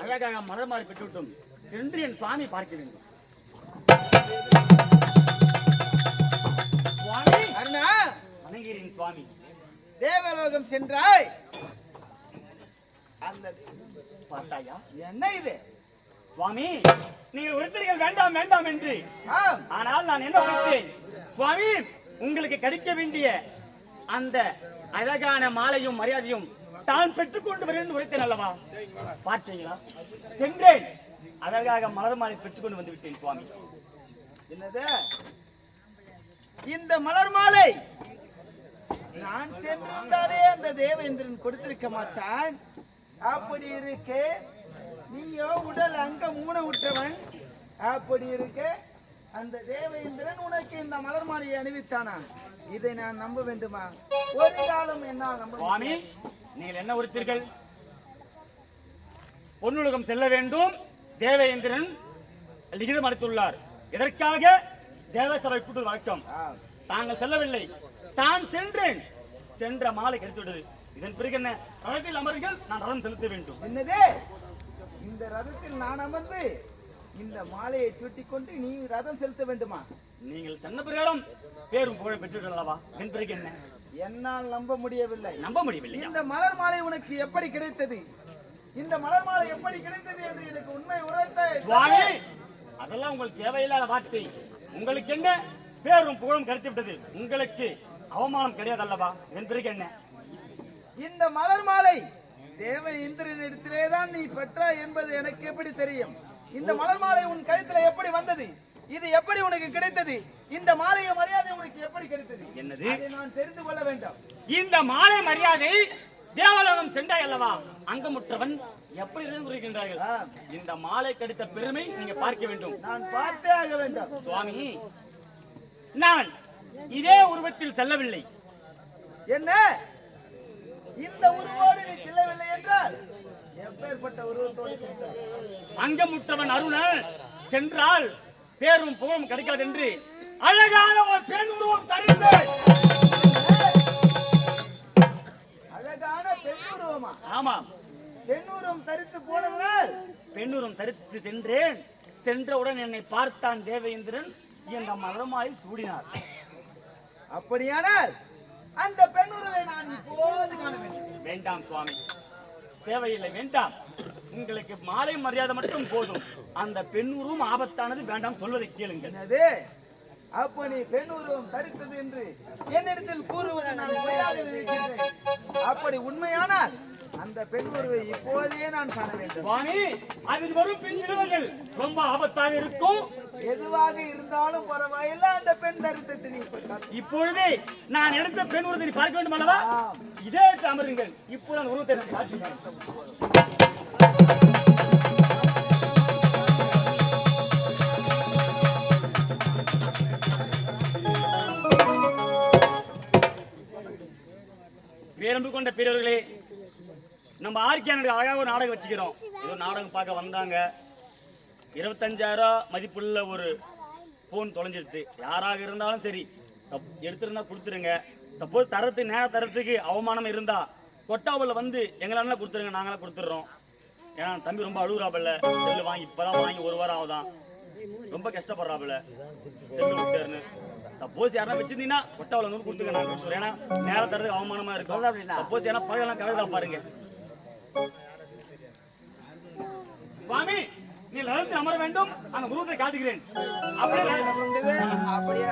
அதற்காக மலர் மாறி பெற்றுவிட்டும் சென்று என் சுவாமி பார்க்க வேண்டும். வணங்குகிறேன் சுவாமி. தேவலோகம் சென்றாய்! அந்த பார்த்தாயா? என்ன இது? சுவாமி நீங்கள் ஒருத்தர்கள் வேண்டாம் வேண்டாம் என்று. ஆனால் நான் என்ன உரைத்தேன்? சுவாமி உங்களுக்கு கிடைக்க வேண்டிய அந்த அழகான மாலையும் மரியாதையும் தான் பெற்றுக்கொண்டு வரேன் உரைத்தேன் அல்லவா? பார்த்தீங்களா சென்றேன். அதற்காக மலர் மாலை பெற்றுக்கொண்டு வந்து விட்டேன் சுவாமி. என்னது? இந்த மலர் மாலை நான் சென்றிருந்தாலே அந்த தேவேந்திரன் கொடுத்திருக்க மாட்டான். அப்படி இருக்கு நீயோ உடல் அங்க மூண விட்டவன் அப்படி இருக்கு அந்த தேவேந்திரன் உனக்கு இந்த மலர் மாலையை அணிவித்தானா? இதை நான் நம்ப வேண்டுமா? ஒரு காலம் என்னால் நம்ப சுவாமி நீங்கள் என்ன உரைத்தீர்கள் பொன்னுலகம் செல்ல வேண்டும். தேவேந்திரன் லிகிதம் அளித்துள்ளார். இதற்காக தேவசபை கூட்டு வழக்கம். தாங்கள் செல்லவில்லை. தான் சென்றேன். சென்ற மாலை கிடைத்துவிட்டது இதன் பிறகு என்ன? ரதத்தில் அமருங்கள் நான் ரதம் செலுத்த வேண்டும். என்னது? இந்த ரதத்தில் நான் அமர்ந்து இந்த மாலையை சூட்டிக் கொண்டு நீ ரதம் செலுத்த வேண்டுமா? நீங்கள் சொன்ன பிரகாரம் பேரும் புகழும் பெற்றுவிட்டது அல்லவா? இதன் பிறகு என்ன? என்னால் நம்ப முடியவில்லை. நம்ப முடியவில்லை. இந்த மலர் மாலை உனக்கு எப்படி கிடைத்தது? இந்த மலர் மாலை எப்படி கிடைத்தது என்று எனக்கு உண்மை உரைத்த அதெல்லாம் உங்களுக்கு தேவையில்லாத வார்த்தை. உங்களுக்கு என்ன? பேரும் புகழும் கிடைத்து விட்டது. உங்களுக்கு அவமானம் கிடையாது அல்லவா? இதன் பிறகு என்ன? இந்த மலர் மாலை தேவ இந்திரனிடத்திலே தான் நீ பெற்றாய் என்பது எனக்கு எப்படி தெரியும்? இந்த மலர் மாலை உன் கழுத்துல எப்படி வந்தது? இது எப்படி உனக்கு கிடைத்தது? இந்த மாலைய மரியாதை உனக்கு எப்படி கிடைத்தது? என்னது? அதை நான் தெரிந்து கொள்ள வேண்டும். இந்த மாலை மரியாதை தேவலோகம் சென்றாய் அல்லவா? அங்கமுற்றவன் எப்படி இருக்கின்றார்கள் இந்த மாலை கிடைத்த பெருமை நீங்க பார்க்க வேண்டும். நான் பார்த்தே ஆக வேண்டும். சுவாமி நான் இதே உருவத்தில் செல்லவில்லை. என்ன? இந்த உருவோடு நீ செல்லவில்லை என்றால் எப்பேற்பட்ட உருவத்தோடு சென்றாய்? அங்கமுற்றவன் அருணன் சென்றால் பேரும் புகழும் கிடைக்காது என்று அழகான ஒரு பெண் உருவம் தருந்து அழகான பெண்ணுருவமா ஆமாம் பெண்ணுருவம் தரித்து போனவர்கள் பெண்ணுருவம் தரித்து சென்றேன். சென்றவுடன் என்னை பார்த்தான் தேவேந்திரன். இந்த மலமாய் சூடினார். அப்படியானால் அந்த பெண்ணுருவை நான் இப்போது காண வேண்டும். வேண்டாம் சுவாமி. தேவையில்லை வேண்டாம். உங்களுக்கு மாலை மரியாதை மட்டும் போதும். அந்த பெண்ணுருவும் ஆபத்தானது வேண்டாம் சொல்வதை கேளுங்கள். அப்ப நீ பெண்ணுருவம் தரித்தது என்று என்னிடத்தில் கூறுவது நான் அப்படி உண்மையானால் அந்த பெண்ணுருவை இப்போதே நான் காண வேண்டும். சுவாமி அதில் வரும் பெண் இடுவர்கள் ரொம்ப ஆபத்தாக இருக்கும். எதுவாக இருந்தாலும் பரவாயில்லை அந்த பெண் தரித்தத்தை இப்ப. இப்பொழுதே நான் எடுத்த பெண் உருவத்தை நீ பார்க்க வேண்டும் அல்லவா. இதே இடத்தில் அமருங்கள். இப்போது அந்த உருவத்தை நான் பேரன்பு கொண்ட பெரியவர்களே நம்ம ஆர்கியானுக்கு அழகாக ஒரு நாடகம் வச்சுக்கிறோம். ஏதோ நாடகம் பார்க்க வந்தாங்க. இருபத்தஞ்சாயிரம் மதிப்புள்ள ஒரு ஃபோன் தொலைஞ்சிருச்சு. யாராக இருந்தாலும் சரி சப்- எடுத்திருந்தா கொடுத்துருங்க. சப்போஸ் தரத்து நேர தரத்துக்கு அவமானம் இருந்தா கொட்டாவில் வந்து எங்களால கொடுத்துருங்க நாங்களாம் கொடுத்துட்றோம். ஏன்னா தம்பி ரொம்ப அழுகுறாப்புல. செல்லு வாங்கி இப்போதான் வாங்கி ஒரு வாரம் ஆகுதான். ரொம்ப கஷ்டப்படுறாப்புல. செல்லு விட்டாருன்னு. சப்போஸ் யாரா வச்சிருந்தீங்கன்னா கொட்டாவில் வந்து கொடுத்துருங்க நாங்கள் ஏன்னா நேர தரத்துக்கு அவமானமா இருக்கும். சப்போஸ் ஏன்னா பகலாம் கலகுதா பாருங்க. சுவாமி நீ லலித்து அமர வேண்டும். அந்த உருவத்தை காட்டுகிறேன். அப்படியே அப்படியே